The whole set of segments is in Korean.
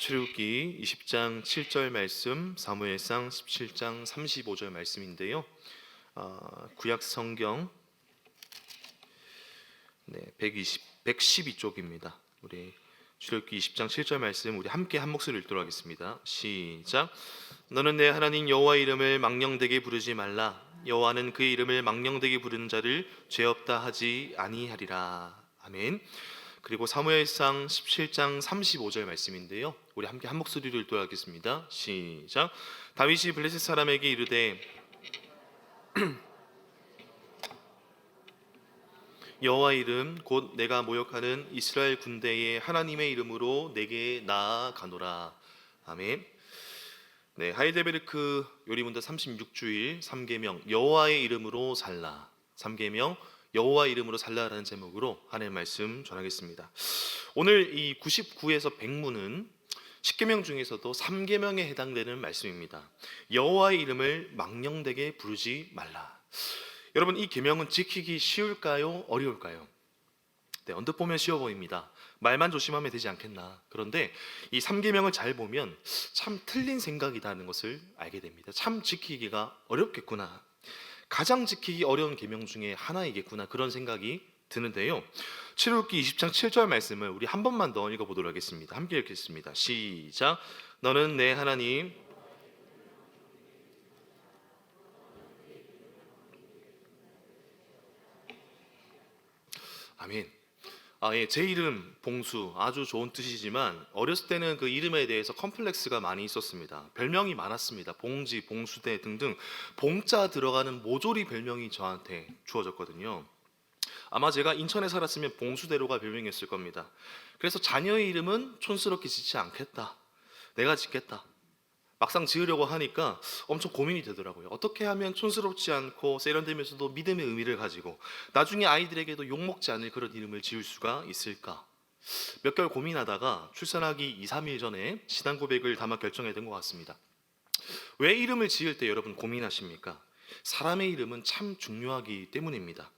출애굽기 20장 7절 말씀, 사무엘상 17장 35절 말씀인데요. 아, 구약 성경 네, 120 112쪽입니다. 우리 출애굽기 20장 7절 말씀 우리 함께 한 목소리를 읽도록 하겠습니다. 시작. 너는 내 하나님 여호와 이름을 망령되게 부르지 말라. 여호와는 그 이름을 망령되게 부르는 자를 죄 없다 하지 아니하리라. 아멘. 그리고 사무엘상 17장 35절 말씀인데요. 우리 함께 한 목소리로 읽도록 하겠습니다. 시작. 다윗이 블레셋 사람에게 이르되 여호와 이름 곧 내가 모욕하는 이스라엘 군대의 하나님의 이름으로 내게 나아가노라. 아멘. 네, 하이데베르크 요리문답 36주일 3계명 여호와의 이름으로 살라. 3계명 여호와 이름으로 살라라는 제목으로 하나님의 말씀 전하겠습니다. 오늘 이 99에서 100문은 10계명 중에서도 3계명에 해당되는 말씀입니다. 여호와의 이름을 망령되게 부르지 말라. 여러분 이 계명은 지키기 쉬울까요? 어려울까요? 네, 언뜻 보면 쉬워 보입니다. 말만 조심하면 되지 않겠나. 그런데 이 3계명을 잘 보면 참 틀린 생각이라는 것을 알게 됩니다. 참 지키기가 어렵겠구나. 가장 지키기 어려운 계명 중에 하나이겠구나 그런 생각이 드는데요. 출애굽기 20장 7절 말씀을 우리 한 번만 더 읽어 보도록 하겠습니다. 함께 읽겠습니다. 시작. 너는 내 하나님 아멘. 아, 예, 제 이름 봉수 아주 좋은 뜻이지만 어렸을 때는 그 이름에 대해서 컴플렉스가 많이 있었습니다. 별명이 많았습니다. 봉지, 봉수대 등등 봉자 들어가는 모조리 별명이 저한테 주어졌거든요. 아마 제가 인천에 살았으면 봉수대로가 별명이었을 겁니다. 그래서 자녀의 이름은 촌스럽게 짓지 않겠다. 내가 짓겠다. 막상 지으려고 하니까 엄청 고민이 되더라고요. 어떻게 하면 촌스럽지 않고 세련되면서도 믿음의 의미를 가지고 나중에 아이들에게도 욕먹지 않을 그런 이름을 지을 수가 있을까? 몇 개월 고민하다가 출산하기 2, 3일 전에 신앙 고백을 담아 결정해야 된것 같습니다. 왜 이름을 지을 때 여러분 고민하십니까? 사람의 이름은 참 중요하기 때문입니다.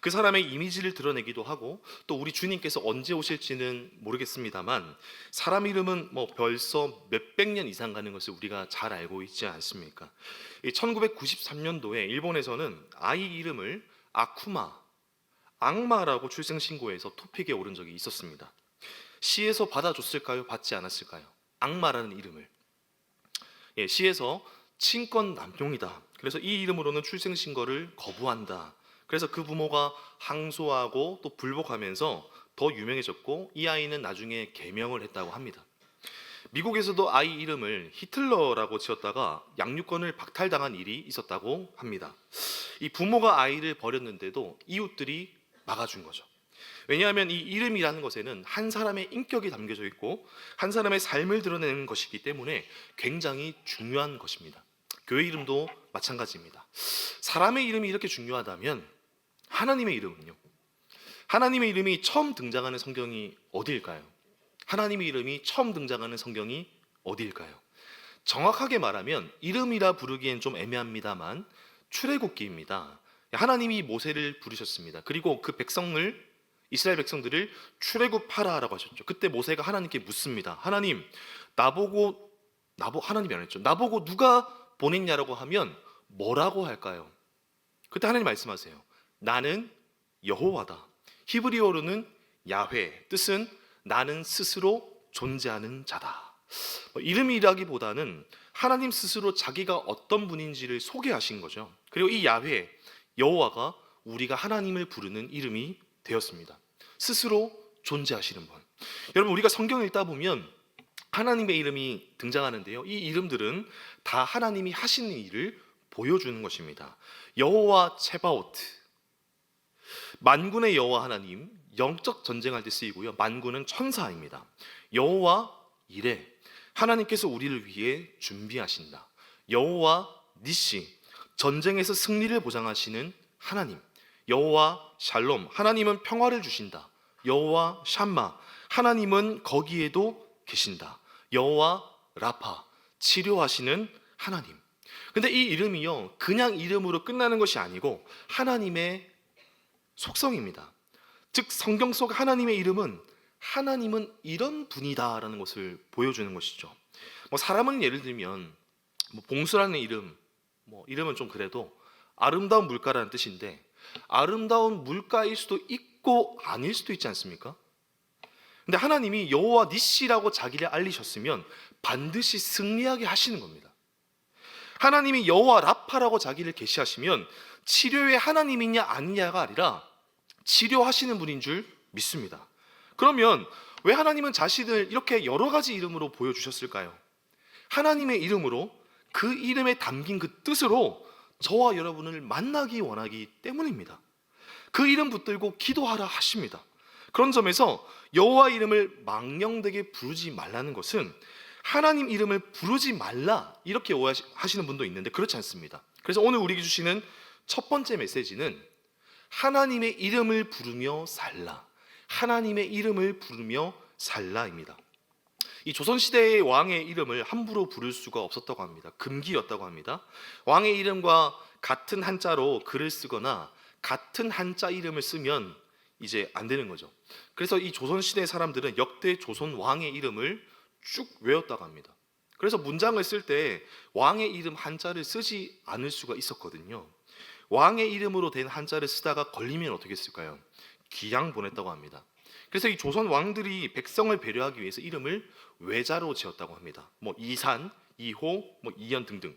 그 사람의 이미지를 드러내기도 하고 또 우리 주님께서 언제 오실지는 모르겠습니다만 사람 이름은 뭐 벌써 몇백 년 이상 가는 것을 우리가 잘 알고 있지 않습니까? 1993년도에 일본에서는 아이 이름을 아쿠마, 악마라고 출생 신고해서 토픽에 오른 적이 있었습니다. 시에서 받아줬을까요? 받지 않았을까요? 악마라는 이름을. 예, 시에서 친권 남용이다. 그래서 이 이름으로는 출생 신고를 거부한다. 그래서 그 부모가 항소하고 또 불복하면서 더 유명해졌고 이 아이는 나중에 개명을 했다고 합니다. 미국에서도 아이 이름을 히틀러라고 지었다가 양육권을 박탈당한 일이 있었다고 합니다. 이 부모가 아이를 버렸는데도 이웃들이 막아준 거죠. 왜냐하면 이 이름이라는 것에는 한 사람의 인격이 담겨져 있고 한 사람의 삶을 드러내는 것이기 때문에 굉장히 중요한 것입니다. 교회 이름도 마찬가지입니다. 사람의 이름이 이렇게 중요하다면 하나님의 이름은요? 하나님의 이름이 처음 등장하는 성경이 어디일까요? 하나님의 이름이 처음 등장하는 성경이 어디일까요? 정확하게 말하면 이름이라 부르기엔 좀 애매합니다만 출애굽기입니다. 하나님이 모세를 부르셨습니다. 그리고 그 백성을 이스라엘 백성들을 출애굽하라라고 하셨죠. 그때 모세가 하나님께 묻습니다. 하나님, 나보고 나보 하나님이 안 했죠. 나보고 누가 보냈냐라고 하면 뭐라고 할까요? 그때 하나님 말씀하세요. 나는 여호와다. 히브리어로는 야훼 뜻은 나는 스스로 존재하는 자다. 뭐 이름이라기보다는 하나님 스스로 자기가 어떤 분인지를 소개하신 거죠. 그리고 이 야훼 여호와가 우리가 하나님을 부르는 이름이 되었습니다. 스스로 존재하시는 분. 여러분 우리가 성경을 읽다 보면 하나님의 이름이 등장하는데요. 이 이름들은 다 하나님이 하시는 일을 보여주는 것입니다. 여호와 체바오트 만군의 여호와 하나님 영적 전쟁할 때 쓰이고요. 만군은 천사입니다. 여호와 이레 하나님께서 우리를 위해 준비하신다. 여호와 니시 전쟁에서 승리를 보장하시는 하나님. 여호와 샬롬 하나님은 평화를 주신다. 여호와 샴마 하나님은 거기에도 계신다. 여호와 라파 치료하시는 하나님. 근데 이 이름이요 그냥 이름으로 끝나는 것이 아니고 하나님의 속성입니다. 즉 성경 속 하나님의 이름은 하나님은 이런 분이다라는 것을 보여주는 것이죠. 뭐 사람은 예를 들면 뭐 봉수라는 이름, 뭐 이름은 좀 그래도 아름다운 물가라는 뜻인데 아름다운 물가일 수도 있고 아닐 수도 있지 않습니까? 근데 하나님이 여호와 니시라고 자기를 알리셨으면 반드시 승리하게 하시는 겁니다. 하나님이 여호와 라파라고 자기를 계시하시면 치료의 하나님이냐 아니냐가 아니라 치료하시는 분인 줄 믿습니다. 그러면 왜 하나님은 자신을 이렇게 여러 가지 이름으로 보여주셨을까요? 하나님의 이름으로 그 이름에 담긴 그 뜻으로 저와 여러분을 만나기 원하기 때문입니다. 그 이름 붙들고 기도하라 하십니다. 그런 점에서 여호와 이름을 망령되게 부르지 말라는 것은 하나님 이름을 부르지 말라 이렇게 오해하시는 분도 있는데 그렇지 않습니다. 그래서 오늘 우리에게 주시는 첫 번째 메시지는 하나님의 이름을 부르며 살라. 하나님의 이름을 부르며 살라입니다. 이 조선 시대의 왕의 이름을 함부로 부를 수가 없었다고 합니다. 금기였다고 합니다. 왕의 이름과 같은 한자로 글을 쓰거나 같은 한자 이름을 쓰면 이제 안 되는 거죠. 그래서 이 조선 시대 사람들은 역대 조선 왕의 이름을 쭉 외웠다고 합니다. 그래서 문장을 쓸 때 왕의 이름 한자를 쓰지 않을 수가 있었거든요. 왕의 이름으로 된 한자를 쓰다가 걸리면 어떻게 쓸까요? 귀양 보냈다고 합니다. 그래서 이 조선 왕들이 백성을 배려하기 위해서 이름을 외자로 지었다고 합니다. 뭐 이산, 이호, 뭐 이연 등등.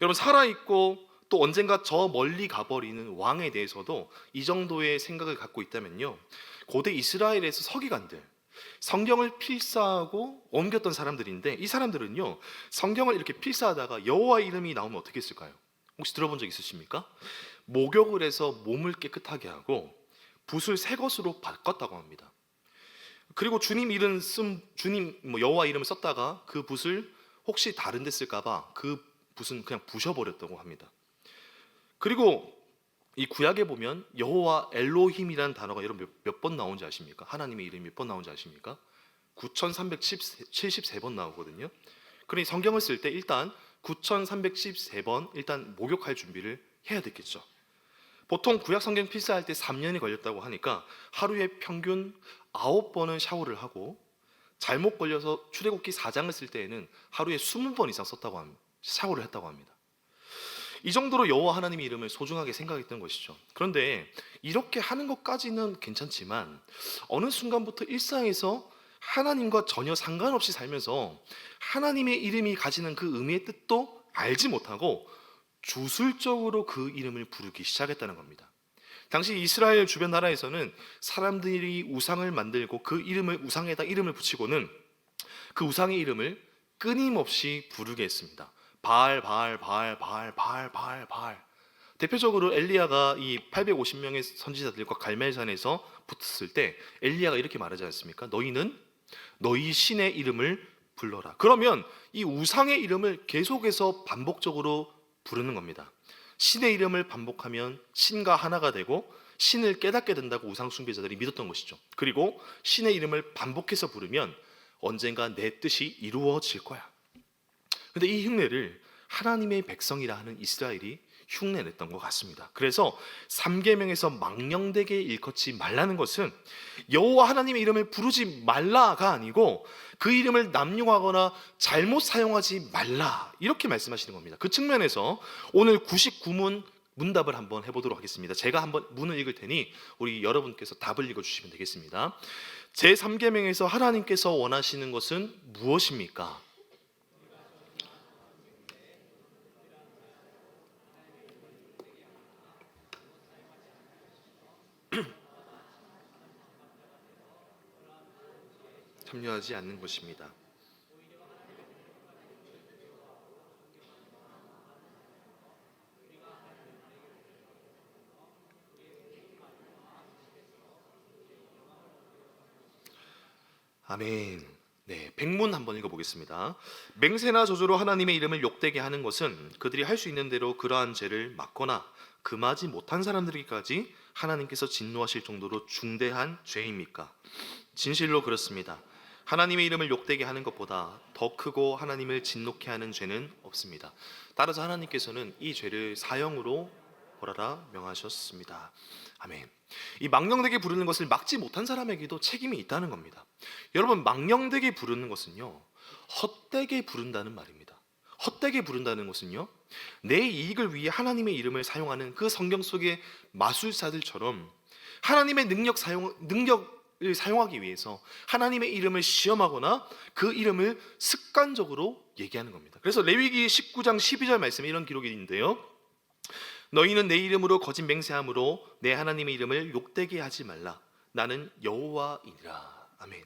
여러분 살아 있고 또 언젠가 저 멀리 가버리는 왕에 대해서도 이 정도의 생각을 갖고 있다면요. 고대 이스라엘에서 서기관들 성경을 필사하고 옮겼던 사람들인데 이 사람들은요 성경을 이렇게 필사하다가 여호와 이름이 나오면 어떻게 했을까요? 혹시 들어본 적 있으십니까? 목욕을 해서 몸을 깨끗하게 하고 붓을 새 것으로 바꿨다고 합니다. 그리고 주님 이름 쓴 주님 뭐 여호와 이름을 썼다가 그 붓을 혹시 다른 데 쓸까봐 그 붓은 그냥 부셔버렸다고 합니다. 그리고 이 구약에 보면 여호와 엘로힘이라는 단어가 여러분 몇번 나온지 아십니까? 하나님의 이름이 몇 번 나온지 아십니까? 9,373번 나오거든요. 그러니 성경을 쓸 때 일단 9,313번 일단 목욕할 준비를 해야 되겠죠. 보통 구약 성경 필사할 때 3년이 걸렸다고 하니까 하루에 평균 9번은 샤워를 하고 잘못 걸려서 출애굽기 4장을 쓸 때에는 하루에 20번 이상 썼다고 합니다. 샤워를 했다고 합니다. 이 정도로 여호와 하나님의 이름을 소중하게 생각했던 것이죠. 그런데 이렇게 하는 것까지는 괜찮지만 어느 순간부터 일상에서 하나님과 전혀 상관없이 살면서 하나님의 이름이 가지는 그 의미의 뜻도 알지 못하고 주술적으로 그 이름을 부르기 시작했다는 겁니다. 당시 이스라엘 주변 나라에서는 사람들이 우상을 만들고 그 이름을 우상에다 이름을 붙이고는 그 우상의 이름을 끊임없이 부르게 했습니다. 바알, 바알, 바알, 바알, 바알, 바알, 바알. 대표적으로 엘리야가 이 850명의 선지자들과 갈멜산에서 붙었을 때 엘리야가 이렇게 말하지 않습니까? 너희는 너희 신의 이름을 불러라. 그러면 이 우상의 이름을 계속해서 반복적으로 부르는 겁니다. 신의 이름을 반복하면 신과 하나가 되고 신을 깨닫게 된다고 우상 숭배자들이 믿었던 것이죠. 그리고 신의 이름을 반복해서 부르면 언젠가 내 뜻이 이루어질 거야. 근데 이 흉내를 하나님의 백성이라 하는 이스라엘이 흉내냈던 것 같습니다. 그래서 삼계명에서 망령되게 일컫지 말라는 것은 여호와 하나님의 이름을 부르지 말라가 아니고 그 이름을 남용하거나 잘못 사용하지 말라 이렇게 말씀하시는 겁니다. 그 측면에서 오늘 99문 문답을 한번 해보도록 하겠습니다. 제가 한번 문을 읽을 테니 우리 여러분께서 답을 읽어주시면 되겠습니다. 제 3계명에서 하나님께서 원하시는 것은 무엇입니까? 참여하지 않는 것입니다. 아멘. 네, 백문 한번 읽어보겠습니다. 맹세나 저주로 하나님의 이름을 욕되게 하는 것은 그들이 할 수 있는 대로 그러한 죄를 막거나 금하지 못한 사람들에게까지 하나님께서 진노하실 정도로 중대한 죄입니까? 진실로 그렇습니다. 하나님의 이름을 욕되게 하는 것보다 더 크고 하나님을 진노케 하는 죄는 없습니다. 따라서 하나님께서는 이 죄를 사형으로 벌하라 명하셨습니다. 아멘. 이 망령되게 부르는 것을 막지 못한 사람에게도 책임이 있다는 겁니다. 여러분 망령되게 부르는 것은요 헛되게 부른다는 말입니다. 헛되게 부른다는 것은요 내 이익을 위해 하나님의 이름을 사용하는 그 성경 속의 마술사들처럼 하나님의 능력 사용 능력을 사용하기 위해서 하나님의 이름을 시험하거나 그 이름을 습관적으로 얘기하는 겁니다. 그래서 레위기 19장 12절 말씀에 이런 기록이 있는데요. 너희는 내 이름으로 거짓 맹세함으로 내 하나님의 이름을 욕되게 하지 말라. 나는 여호와이니라. 아멘.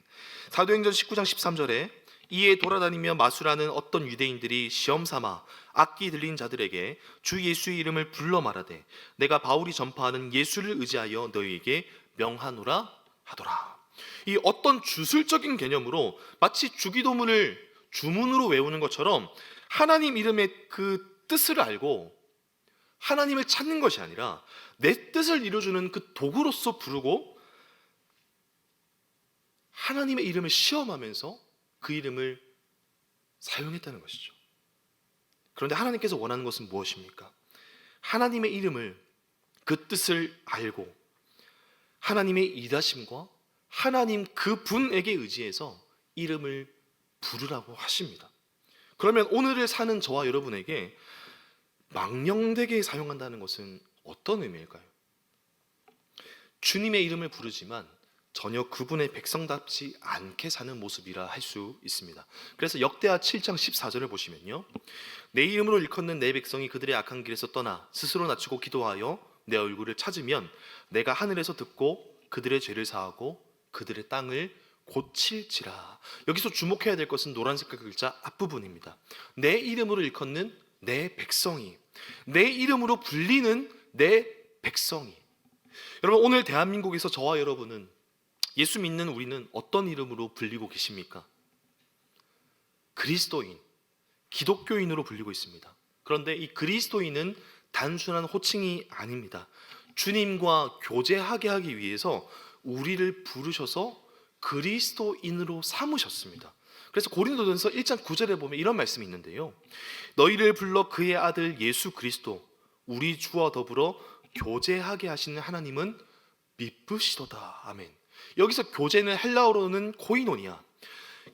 사도행전 19장 13절에 이에 돌아다니며 마술하는 어떤 유대인들이 시험 삼아 악기 들린 자들에게 주 예수의 이름을 불러 말하되 내가 바울이 전파하는 예수를 의지하여 너희에게 명하노라 하더라. 이 어떤 주술적인 개념으로 마치 주기도문을 주문으로 외우는 것처럼 하나님 이름의 그 뜻을 알고 하나님을 찾는 것이 아니라 내 뜻을 이루어주는 그 도구로서 부르고 하나님의 이름을 시험하면서 그 이름을 사용했다는 것이죠. 그런데 하나님께서 원하는 것은 무엇입니까? 하나님의 이름을 그 뜻을 알고 하나님의 이다심과 하나님 그 분에게 의지해서 이름을 부르라고 하십니다. 그러면 오늘을 사는 저와 여러분에게 망령되게 사용한다는 것은 어떤 의미일까요? 주님의 이름을 부르지만 전혀 그분의 백성답지 않게 사는 모습이라 할 수 있습니다. 그래서 역대하 7장 14절을 보시면요. 내 이름으로 일컫는 내 백성이 그들의 악한 길에서 떠나 스스로 낮추고 기도하여 내 얼굴을 찾으면 내가 하늘에서 듣고 그들의 죄를 사하고 그들의 땅을 고칠지라. 여기서 주목해야 될 것은 노란색 글자 앞부분입니다. 내 이름으로 일컫는 내 백성이 내 이름으로 불리는 내 백성이 여러분 오늘 대한민국에서 저와 여러분은 예수 믿는 우리는 어떤 이름으로 불리고 계십니까? 그리스도인, 기독교인으로 불리고 있습니다. 그런데 이 그리스도인은 단순한 호칭이 아닙니다. 주님과 교제하게 하기 위해서 우리를 부르셔서 그리스도인으로 삼으셨습니다. 그래서 고린도전서 1장 9절에 보면 이런 말씀이 있는데요. 너희를 불러 그의 아들 예수 그리스도 우리 주와 더불어 교제하게 하시는 하나님은 미쁘시도다. 아멘. 여기서 교제는 헬라어로는 코이노니아.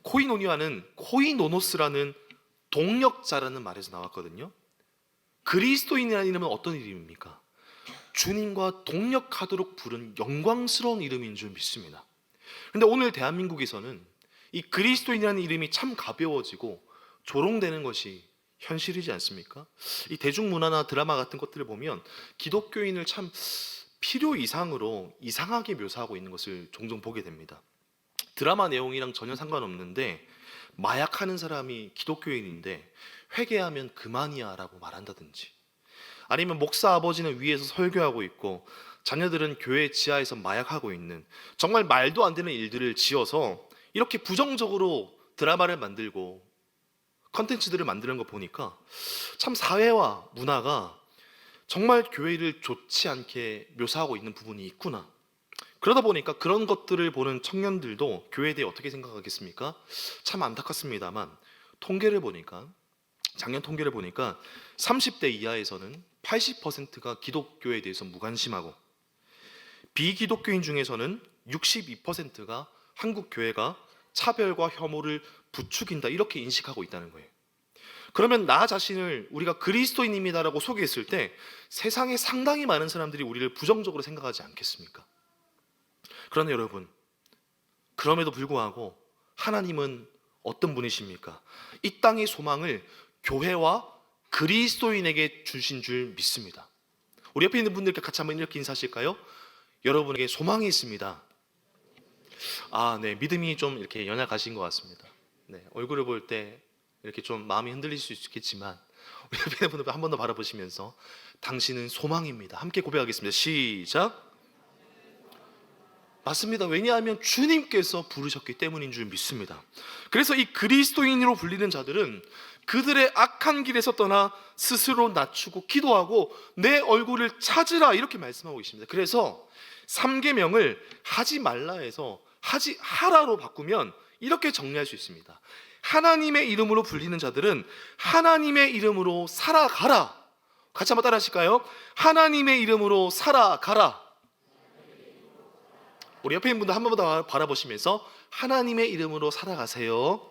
코이노니아는 코이노노스라는 동력자라는 말에서 나왔거든요. 그리스도인이라는 이름은 어떤 이름입니까? 주님과 동력하도록 부른 영광스러운 이름인 줄 믿습니다. 그런데 오늘 대한민국에서는 이 그리스도인이라는 이름이 참 가벼워지고 조롱되는 것이 현실이지 않습니까? 이 대중문화나 드라마 같은 것들을 보면 기독교인을 참 필요 이상으로 이상하게 묘사하고 있는 것을 종종 보게 됩니다. 드라마 내용이랑 전혀 상관없는데 마약하는 사람이 기독교인인데 회개하면 그만이야라고 말한다든지 아니면 목사 아버지는 위에서 설교하고 있고 자녀들은 교회 지하에서 마약하고 있는 정말 말도 안 되는 일들을 지어서 이렇게 부정적으로 드라마를 만들고 컨텐츠들을 만드는 거 보니까 참 사회와 문화가 정말 교회를 좋지 않게 묘사하고 있는 부분이 있구나. 그러다 보니까 그런 것들을 보는 청년들도 교회에 대해 어떻게 생각하겠습니까? 참 안타깝습니다만 통계를 보니까 작년 통계를 보니까 30대 이하에서는 80%가 기독교에 대해서 무관심하고 비기독교인 중에서는 62%가 한국 교회가 차별과 혐오를 부추긴다 이렇게 인식하고 있다는 거예요. 그러면 나 자신을 우리가 그리스도인입니다라고 소개했을 때 세상에 상당히 많은 사람들이 우리를 부정적으로 생각하지 않겠습니까? 그러나 여러분, 그럼에도 불구하고 하나님은 어떤 분이십니까? 이 땅의 소망을 교회와 그리스도인에게 주신 줄 믿습니다. 우리 옆에 있는 분들께 같이 한번 이렇게 인사하실까요? 여러분에게 소망이 있습니다. 아, 네, 믿음이 좀 이렇게 연약하신 것 같습니다. 네, 얼굴을 볼 때 이렇게 좀 마음이 흔들릴 수 있겠지만 우리 옆에 있는 분들 한번 더 바라보시면서 당신은 소망입니다. 함께 고백하겠습니다. 시작. 맞습니다. 왜냐하면 주님께서 부르셨기 때문인 줄 믿습니다. 그래서 이 그리스도인으로 불리는 자들은 그들의 악한 길에서 떠나 스스로 낮추고 기도하고 내 얼굴을 찾으라 이렇게 말씀하고 계십니다. 그래서 삼계명을 하지 말라 해서 하지 하라로 바꾸면 이렇게 정리할 수 있습니다. 하나님의 이름으로 불리는 자들은 하나님의 이름으로 살아가라. 같이 한번 따라 하실까요? 하나님의 이름으로 살아가라. 우리 옆에 있는 분들 한 번 더 바라보시면서 하나님의 이름으로 살아가세요.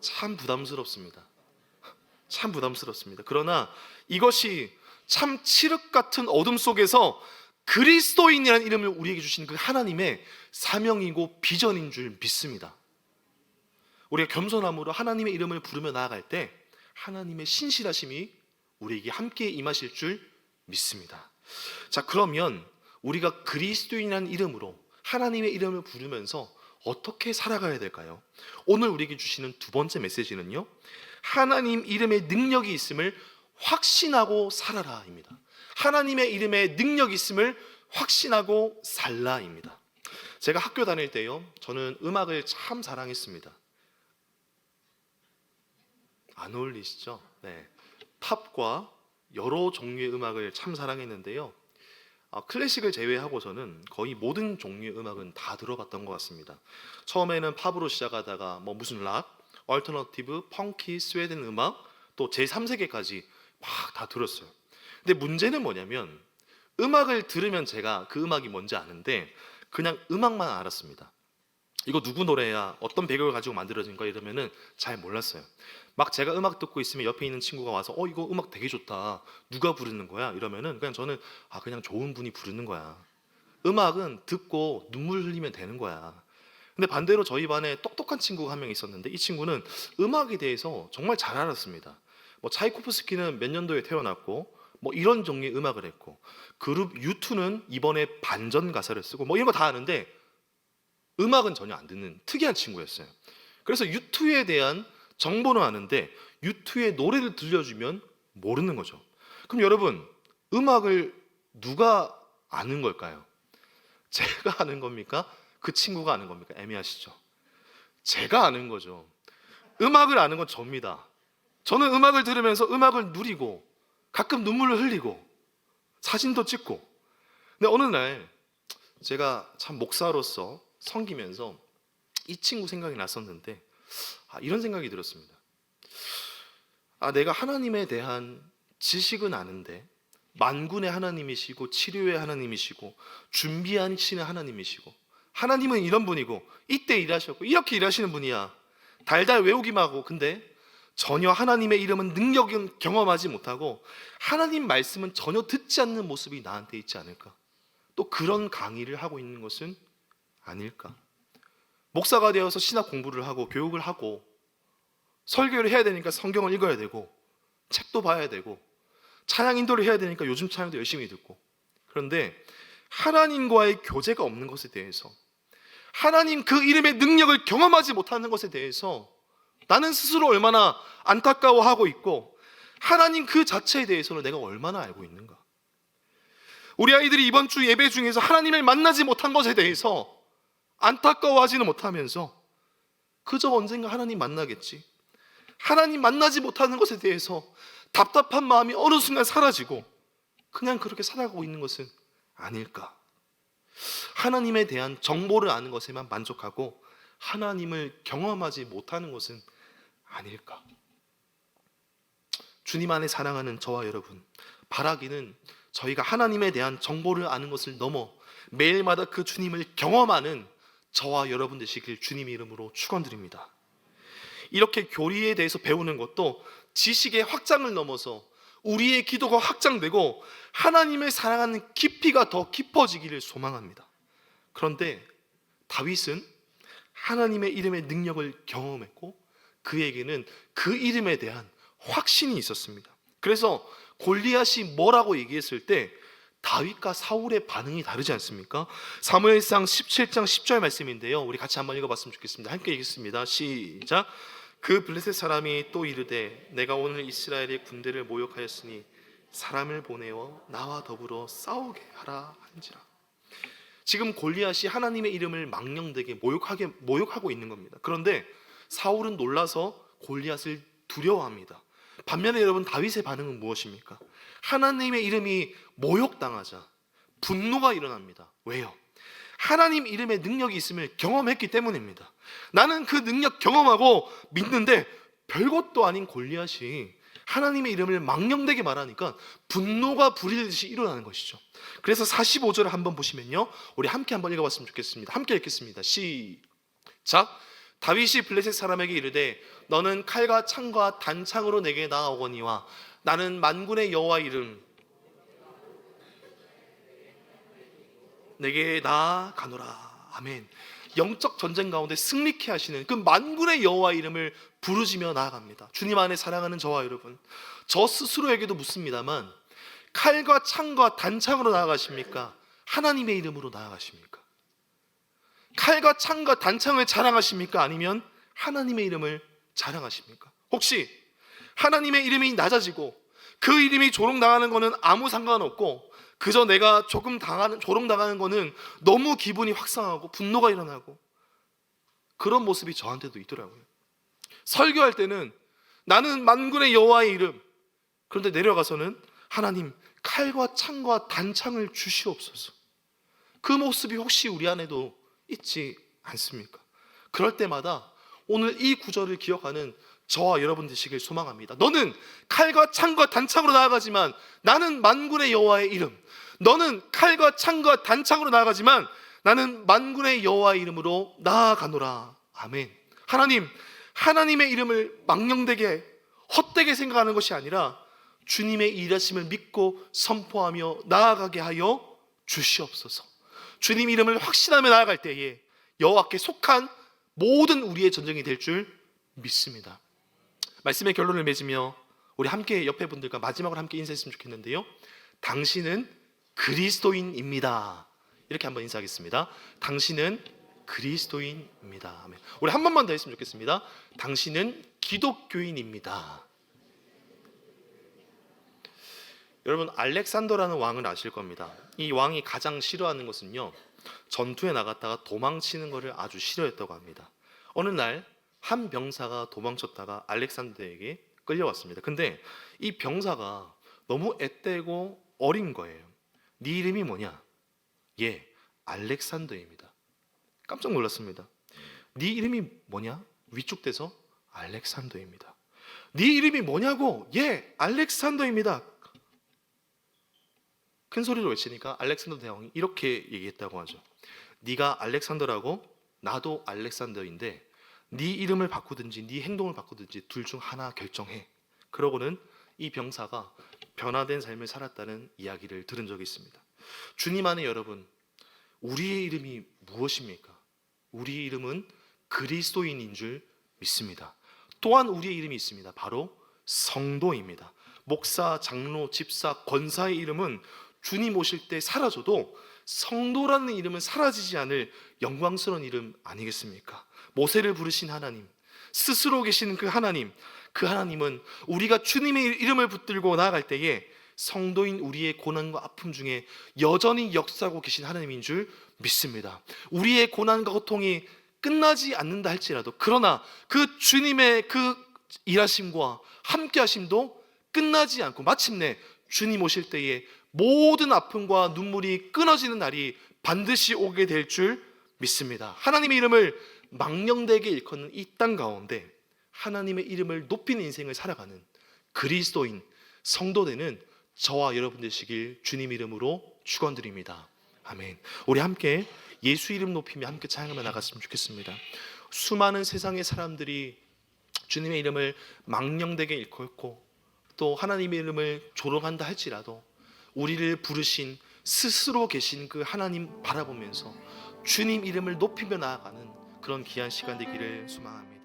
참 부담스럽습니다. 참 부담스럽습니다. 그러나 이것이 참 칠흑 같은 어둠 속에서 그리스도인이라는 이름을 우리에게 주신 그 하나님의 사명이고 비전인 줄 믿습니다. 우리가 겸손함으로 하나님의 이름을 부르며 나아갈 때 하나님의 신실하심이 우리에게 함께 임하실 줄 믿습니다. 자, 그러면 우리가 그리스도인이라는 이름으로 하나님의 이름을 부르면서 어떻게 살아가야 될까요? 오늘 우리에게 주시는 두 번째 메시지는요. 하나님 이름의 능력이 있음을 확신하고 살아라입니다. 하나님의 이름에 능력이 있음을 확신하고 살라입니다. 제가 학교 다닐 때요. 저는 음악을 참 사랑했습니다. 안 어울리시죠? 네. 팝과 여러 종류의 음악을 참 사랑했는데요. 아, 클래식을 제외하고서는 거의 모든 종류의 음악은 다 들어봤던 것 같습니다. 처음에는 팝으로 시작하다가 뭐 무슨 락, 얼터너티브, 펑키, 스웨덴 음악, 또 제3세계까지 막 다 들었어요. 근데 문제는 뭐냐면 음악을 들으면 제가 그 음악이 뭔지 아는데 그냥 음악만 알았습니다. 이거 누구 노래야? 어떤 배경을 가지고 만들어진 거야? 이러면은 잘 몰랐어요. 막 제가 음악 듣고 있으면 옆에 있는 친구가 와서 어 이거 음악 되게 좋다. 누가 부르는 거야? 이러면은 그냥 저는 아 그냥 좋은 분이 부르는 거야. 음악은 듣고 눈물 흘리면 되는 거야. 근데 반대로 저희 반에 똑똑한 친구가 한 명 있었는데 이 친구는 음악에 대해서 정말 잘 알았습니다. 뭐 차이코프스키는 몇 년도에 태어났고 뭐 이런 종류의 음악을 했고 그룹 U2는 이번에 반전 가사를 쓰고 뭐 이런 거 다 아는데 음악은 전혀 안 듣는 특이한 친구였어요. 그래서 U2에 대한 정보는 아는데 U2의 노래를 들려주면 모르는 거죠. 그럼 여러분 음악을 누가 아는 걸까요? 제가 아는 겁니까? 그 친구가 아는 겁니까? 애매하시죠. 제가 아는 거죠. 음악을 아는 건 접니다. 저는 음악을 들으면서 음악을 누리고 가끔 눈물을 흘리고 사진도 찍고. 근데 어느 날 제가 참 목사로서 섬기면서 이 친구 생각이 났었는데 아, 이런 생각이 들었습니다. 아, 내가 하나님에 대한 지식은 아는데 만군의 하나님이시고 치료의 하나님이시고 준비하시는 하나님이시고 하나님은 이런 분이고 이때 일하셨고 이렇게 일하시는 분이야. 달달 외우기만 하고 근데 전혀 하나님의 이름은 능력은 경험하지 못하고 하나님 말씀은 전혀 듣지 않는 모습이 나한테 있지 않을까? 또 그런 강의를 하고 있는 것은 아닐까? 목사가 되어서 신학 공부를 하고 교육을 하고 설교를 해야 되니까 성경을 읽어야 되고 책도 봐야 되고 찬양 인도를 해야 되니까 요즘 찬양도 열심히 듣고 그런데 하나님과의 교제가 없는 것에 대해서 하나님 그 이름의 능력을 경험하지 못하는 것에 대해서 나는 스스로 얼마나 안타까워하고 있고 하나님 그 자체에 대해서는 내가 얼마나 알고 있는가? 우리 아이들이 이번 주 예배 중에서 하나님을 만나지 못한 것에 대해서 안타까워하지는 못하면서 그저 언젠가 하나님 만나겠지. 하나님 만나지 못하는 것에 대해서 답답한 마음이 어느 순간 사라지고 그냥 그렇게 살아가고 있는 것은 아닐까? 하나님에 대한 정보를 아는 것에만 만족하고 하나님을 경험하지 못하는 것은 아닐까? 주님 안에 사랑하는 저와 여러분, 바라기는 저희가 하나님에 대한 정보를 아는 것을 넘어 매일마다 그 주님을 경험하는 저와 여러분 되시길 주님 이름으로 축원드립니다. 이렇게 교리에 대해서 배우는 것도 지식의 확장을 넘어서 우리의 기도가 확장되고 하나님을 사랑하는 깊이가 더 깊어지기를 소망합니다. 그런데 다윗은 하나님의 이름의 능력을 경험했고 그에게는 그 이름에 대한 확신이 있었습니다. 그래서 골리앗이 뭐라고 얘기했을 때 다윗과 사울의 반응이 다르지 않습니까? 사무엘상 17장 10절 말씀인데요. 우리 같이 한번 읽어봤으면 좋겠습니다. 함께 읽겠습니다. 시작. 그 블레셋 사람이 또 이르되 내가 오늘 이스라엘의 군대를 모욕하였으니 사람을 보내어 나와 더불어 싸우게 하라 한지라. 지금 골리앗이 하나님의 이름을 망령되게 모욕하게 모욕하고 있는 겁니다. 그런데 사울은 놀라서 골리앗을 두려워합니다. 반면에 여러분 다윗의 반응은 무엇입니까? 하나님의 이름이 모욕당하자 분노가 일어납니다. 왜요? 하나님 이름의 능력이 있음을 경험했기 때문입니다. 나는 그 능력 경험하고 믿는데 별것도 아닌 골리앗이 하나님의 이름을 망령되게 말하니까 분노가 부리듯이 일어나는 것이죠. 그래서 45절을 한번 보시면요. 우리 함께 한번 읽어봤으면 좋겠습니다. 함께 읽겠습니다. 시작. 다윗이 블레셋 사람에게 이르되 너는 칼과 창과 단창으로 내게 나아오거니와 나는 만군의 여호와 이름 내게 나아가노라. 아멘. 영적 전쟁 가운데 승리케 하시는 그 만군의 여호와 이름을 부르짖며 나아갑니다. 주님 안에 사랑하는 저와 여러분, 저 스스로에게도 묻습니다만 칼과 창과 단창으로 나아가십니까? 하나님의 이름으로 나아가십니까? 칼과 창과 단창을 자랑하십니까? 아니면 하나님의 이름을 자랑하십니까? 혹시 하나님의 이름이 낮아지고 그 이름이 조롱당하는 거는 아무 상관없고 그저 내가 조금 당하는 조롱당하는 거는 너무 기분이 확상하고 분노가 일어나고 그런 모습이 저한테도 있더라고요. 설교할 때는 나는 만군의 여호와의 이름 그런데 내려가서는 하나님 칼과 창과 단창을 주시옵소서. 그 모습이 혹시 우리 안에도 있지 않습니까? 그럴 때마다 오늘 이 구절을 기억하는 저와 여러분 되시길 소망합니다. 너는 칼과 창과 단창으로 나아가지만 나는 만군의 여호와의 이름. 너는 칼과 창과 단창으로 나아가지만 나는 만군의 여호와의 이름으로 나아가노라. 아멘. 하나님, 하나님의 이름을 망령되게 헛되게 생각하는 것이 아니라 주님의 일하심을 믿고 선포하며 나아가게 하여 주시옵소서. 주님 이름을 확신하며 나아갈 때에 여호와께 속한 모든 우리의 전쟁이 될 줄 믿습니다. 말씀의 결론을 맺으며 우리 함께 옆에 분들과 마지막으로 함께 인사했으면 좋겠는데요. 당신은 그리스도인입니다. 이렇게 한번 인사하겠습니다. 당신은 그리스도인입니다. 우리 한 번만 더 했으면 좋겠습니다. 당신은 기독교인입니다. 여러분 알렉산더라는 왕을 아실 겁니다. 이 왕이 가장 싫어하는 것은요. 전투에 나갔다가 도망치는 것을 아주 싫어했다고 합니다. 어느 날 한 병사가 도망쳤다가 알렉산더에게 끌려왔습니다. 근데 이 병사가 너무 앳되고 어린 거예요. 네 이름이 뭐냐? 예, 알렉산더입니다. 깜짝 놀랐습니다. 네 이름이 뭐냐? 위축돼서 알렉산더입니다. 네 이름이 뭐냐고? 예, 알렉산더입니다. 큰 소리로 외치니까 알렉산더 대왕이 이렇게 얘기했다고 하죠. 네가 알렉산더라고 나도 알렉산더인데 네 이름을 바꾸든지 네 행동을 바꾸든지 둘 중 하나 결정해. 그러고는 이 병사가 변화된 삶을 살았다는 이야기를 들은 적이 있습니다. 주님 안에 여러분 우리의 이름이 무엇입니까? 우리의 이름은 그리스도인인 줄 믿습니다. 또한 우리의 이름이 있습니다. 바로 성도입니다. 목사, 장로, 집사, 권사의 이름은 주님 오실 때 사라져도 성도라는 이름은 사라지지 않을 영광스러운 이름 아니겠습니까? 모세를 부르신 하나님, 스스로 계시는 그 하나님, 그 하나님은 우리가 주님의 이름을 붙들고 나아갈 때에 성도인 우리의 고난과 아픔 중에 여전히 역사하고 계신 하나님인 줄 믿습니다. 우리의 고난과 고통이 끝나지 않는다 할지라도 그러나 그 주님의 그 일하심과 함께 하심도 끝나지 않고 마침내 주님 오실 때에 모든 아픔과 눈물이 끊어지는 날이 반드시 오게 될 줄 믿습니다. 하나님의 이름을 망령되게 일컫는 이 땅 가운데 하나님의 이름을 높이는 인생을 살아가는 그리스도인 성도되는 저와 여러분 되시길 주님 이름으로 축원드립니다. 아멘. 우리 함께 예수 이름 높이며 함께 찬양하며 나갔으면 좋겠습니다. 수많은 세상의 사람들이 주님의 이름을 망령되게 일컫고 또 하나님의 이름을 조롱한다 할지라도 우리를 부르신 스스로 계신 그 하나님 바라보면서 주님 이름을 높이며 나아가는 그런 귀한 시간 되기를 소망합니다.